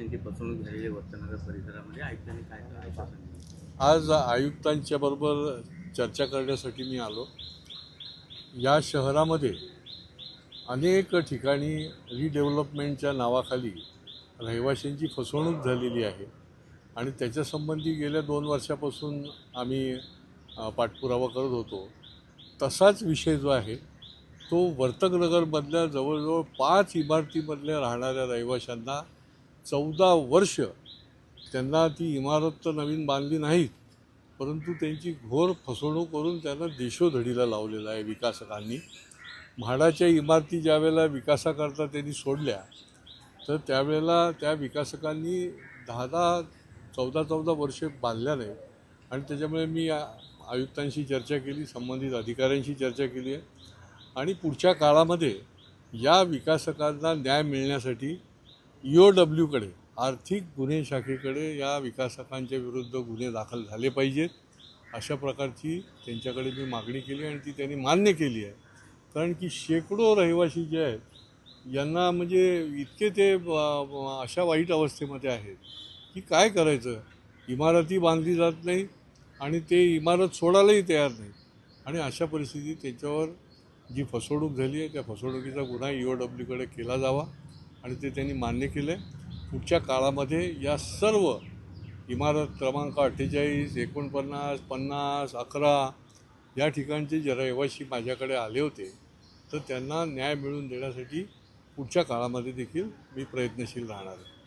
त्यांची फसवणूक झालेली वर्तनगर परिसरामध्ये. आयुक्तांनी काय आज आयुक्तांच्या बरोबर चर्चा करण्यासाठी मी आलो. या शहरामध्ये अनेक ठिकाणी रिडेव्हलपमेंटच्या नावाखाली रहिवाशांची फसवणूक झालेली आहे आणि त्याच्यासंबंधी गेल्या दोन वर्षापासून आम्ही पाठपुरावा करत होतो. तसाच विषय जो आहे तो वर्तकनगरमधल्या जवळजवळ पाच इमारतीमधल्या राहणाऱ्या रहिवाशांना चौदा वर्ष त्यांना ती इमारत तर नवीन बांधली नाहीत परंतु त्यांची घोर फसवणूक करून त्यांना देशोधडीला लावलेला आहे विकासकांनी. म्हाडाच्या इमारती ज्यावेळेला विकासाकरता त्यांनी सोडल्या तर त्यावेळेला त्या विकासकांनी दहा दहा चौदा चौदा वर्षे बांधल्या नाही आणि त्याच्यामुळे मी आयुक्तांशी चर्चा केली संबंधित अधिकाऱ्यांशी चर्चा केली आहे. आणि पुढच्या काळामध्ये या विकासकांना न्याय मिळण्यासाठी ओ डब्ल्यूकडे आर्थिक गुन्हे शाखेकडे या विकासकांच्या विरुद्ध गुन्हे दाखल झाले पाहिजेत. अशा प्रकारची त्यांच्याकडे मी मागणी केली आणि ती त्यांनी मान्य केली आहे. कारण की शेकडो रहिवासी जे आहेत यांना म्हणजे इतके ते अशा वाईट अवस्थेमध्ये आहेत की काय करायचं? इमारती बांधली जात नाही आणि ते इमारत सोडायलाही तयार नाही आणि अशा परिस्थितीत त्याच्यावर जी फसवणूक झाली आहे त्या फसवणुकीचा गुन्हा ई ओ डब्ल्यूकडे केला जावा. आणि ते त्यांनी मान्य केलं पुढच्या काळामध्ये या सर्व इमारत क्रमांक अठ्ठेचाळीस एकोणपन्नास पन्नास अकरा या ठिकाणचे जे रहिवासी माझ्याकडे आले होते तर त्यांना न्याय मिळवून देण्यासाठी पुढच्या काळामध्ये देखील मी प्रयत्नशील राहणार आहे.